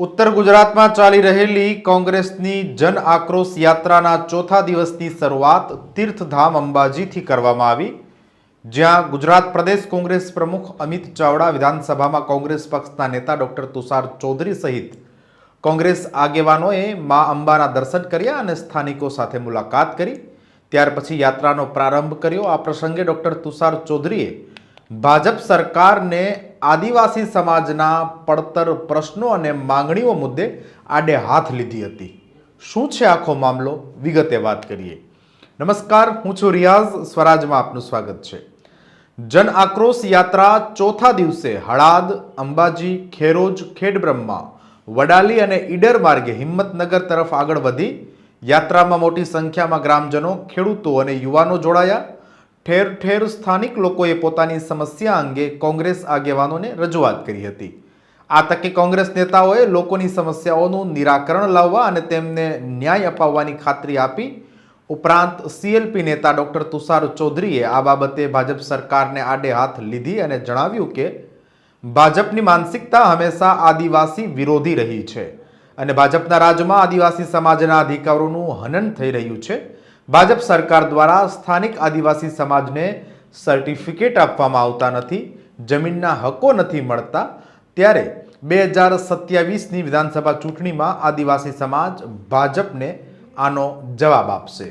ઉત્તર ગુજરાતમાં ચાલી રહેલી કોંગ્રેસની જન આક્રોશ યાત્રાના ચોથા દિવસની શરૂઆત તીર્થધામ અંબાજીથી કરવામાં આવી, જ્યાં ગુજરાત પ્રદેશ કોંગ્રેસ પ્રમુખ અમિત ચાવડા વિધાનસભામાં કોંગ્રેસ પક્ષના નેતા ડોક્ટર તુષાર ચૌધરી સહિત કોંગ્રેસ આગેવાનોએ મા અંબાના દર્શન કર્યા અને સ્થાનિકો સાથે મુલાકાત કરી. ત્યાર પછી યાત્રાનો પ્રારંભ કર્યો. આ પ્રસંગે ડોક્ટર તુષાર ચૌધરીએ ભાજપ સરકારને આદિવાસી સમાજના પડતર પ્રશ્નો અને માંગણીઓ મુદ્દે આડે હાથ લીધી હતી. શું છે આખો મામલો? વિગતે વાત કરીએ. નમસ્કાર, હું છું રિયાઝ. સ્વરાજમાં આપનું સ્વાગત છે. જન આક્રોશ યાત્રા ચોથા દિવસે હળાદ, અંબાજી, ખેરોજ, ખેડબ્રહ્મા, વડાલી અને ઈડર માર્ગે હિંમતનગર તરફ આગળ વધી યાત્રામાં મોટી સંખ્યામાં ગ્રામજનો, ખેડૂતો અને યુવાનો જોડાયા. ઠેર ઠેર સ્થાનિક લોકોએ પોતાની સમસ્યા અંગે કોંગ્રેસ આગેવાનોને રજૂઆત કરી હતી. આ તકે કોંગ્રેસ નેતાઓએ લોકોની સમસ્યાઓનું નિરાકરણ લાવવા અને તેમને ન્યાય અપાવવાની ખાતરી આપી. ઉપરાંત સીએલપી નેતા ડોક્ટર તુષાર ચૌધરીએ આ બાબતે ભાજપ સરકારને આડે હાથ લીધી અને જણાવ્યું કે, ભાજપની માનસિકતા હંમેશા આદિવાસી વિરોધી રહી છે અને ભાજપના રાજ્યમાં આદિવાસી સમાજના અધિકારોનું હનન થઈ રહ્યું છે. ભાજપ સરકાર દ્વારા સ્થાનિક આદિવાસી સમાજને સર્ટિફિકેટ આપવામાં આવતા નથી, જમીનના હકો નથી મળતા, ત્યારે બે હજાર સત્યાવીસની વિધાનસભા ચૂંટણીમાં આદિવાસી સમાજ ભાજપને આનો જવાબ આપશે.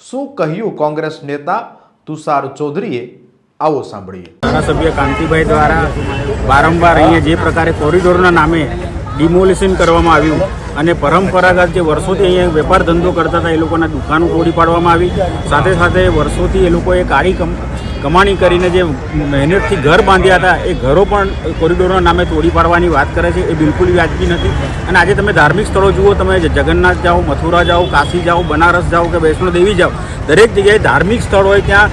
શું કહ્યું કોંગ્રેસ નેતા તુષાર ચૌધરીએ? આવો સાંભળીએ. ધારાસભ્ય કાંતિભાઈ દ્વારા વારંવાર અહીંયા જે પ્રકારે કોરિડોરના નામે ડિમોલિશન કરવામાં આવ્યું અને પરંપરાગત જે વર્ષોથી અહીંયા વેપાર ધંધો કરતા હતા, એ લોકોના દુકાનો તોડી પાડવામાં આવી. સાથે સાથે વર્ષોથી એ લોકોએ કાળી કમાણી કરીને જે મહેનતથી ઘર બાંધ્યા હતા, એ ઘરો પણ કોરિડોરના નામે તોડી પાડવાની વાત કરે છે, એ બિલકુલ વ્યાજબી નથી. અને આજે તમે ધાર્મિક સ્થળો જુઓ, તમે જગન્નાથ જાઓ, મથુરા જાઓ, કાશી જાઓ, બનારસ જાઓ કે વૈષ્ણો દેવી જાઓ, દરેક જગ્યાએ ધાર્મિક સ્થળ હોય ત્યાં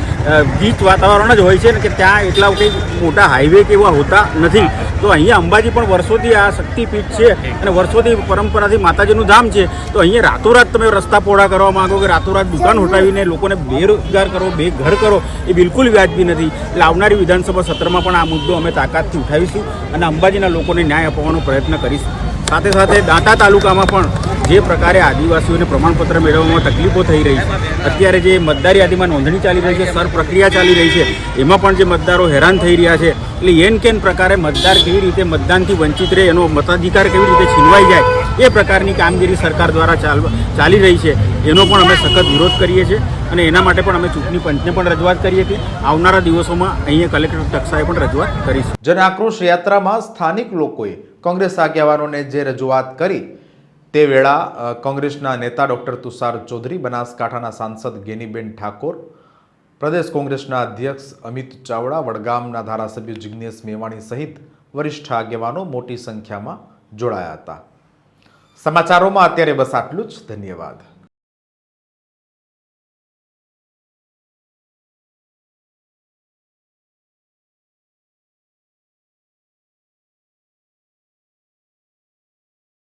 ગીચ વાતાવરણ જ હોય છે ને કે ત્યાં એટલા કંઈ મોટા હાઈવે કે એવા હોતા નથી. તો અહીંયા અંબાજી પણ વર્ષોથી આ શક્તિપીઠ છે અને વર્ષોથી પરંપરાથી માતાજીનું ધામ છે. તો અહીંયા રાતોરાત તમે રસ્તા પહોળા કરવા માંગો કે રાતોરાત દુકાન હટાવીને લોકોને બેરોજગાર કરો, બે ઘર કરો, એ બિલકુલ વ્યાજબી નથી. એટલે આવનારી વિધાનસભા સત્રમાં પણ આ મુદ્દો અમે તાકાતથી ઉઠાવીશું અને અંબાજીના લોકોને ન્યાય અપાવવાનો પ્રયત્ન કરીશું. સાથે સાથે દાંતા તાલુકામાં પણ જે પ્રકારે આદિવાસીઓને પ્રમાણપત્ર મેળવવામાં તકલીફો થઈ રહી છે, અત્યારે જે મતદાર યાદીમાં નોંધણી ચાલી રહી છે સર પ્રક્રિયા ચાલી રહી છે, એમાં પણ જે મતદારો હેરાન થઈ રહ્યા છે, એટલે એન કેન પ્રકારે મતદાર કેવી રીતે મતદાનથી વંચિત રહે, એનો મતાધિકાર કેવી રીતે છીનવાઈ જાય, એ પ્રકારની કામગીરી સરકાર દ્વારા ચાલી રહી છે. એનો પણ અમે સખત વિરોધ કરીએ છીએ અને એના માટે પણ અમે ચૂંટણી પંચને પણ રજૂઆત કરીએ છીએ. આવનારા દિવસોમાં અહીંયા કલેક્ટર કક્ષાએ પણ રજૂઆત કરીશું. જન આક્રોશ યાત્રામાં સ્થાનિક લોકોએ કોંગ્રેસ આગેવાનોને જે રજૂઆત કરી તે વેળા કોંગ્રેસના નેતા ડૉક્ટર તુષાર ચૌધરી, બનાસકાંઠાના સાંસદ ગેનીબેન ઠાકોર, પ્રદેશ કોંગ્રેસના અધ્યક્ષ અમિત ચાવડા, વડગામના ધારાસભ્ય જિગ્નેશ મેવાણી સહિત વરિષ્ઠ આગેવાનો મોટી સંખ્યામાં જોડાયા હતા. સમાચારોમાં અત્યારે બસ આટલું જ. ધન્યવાદ.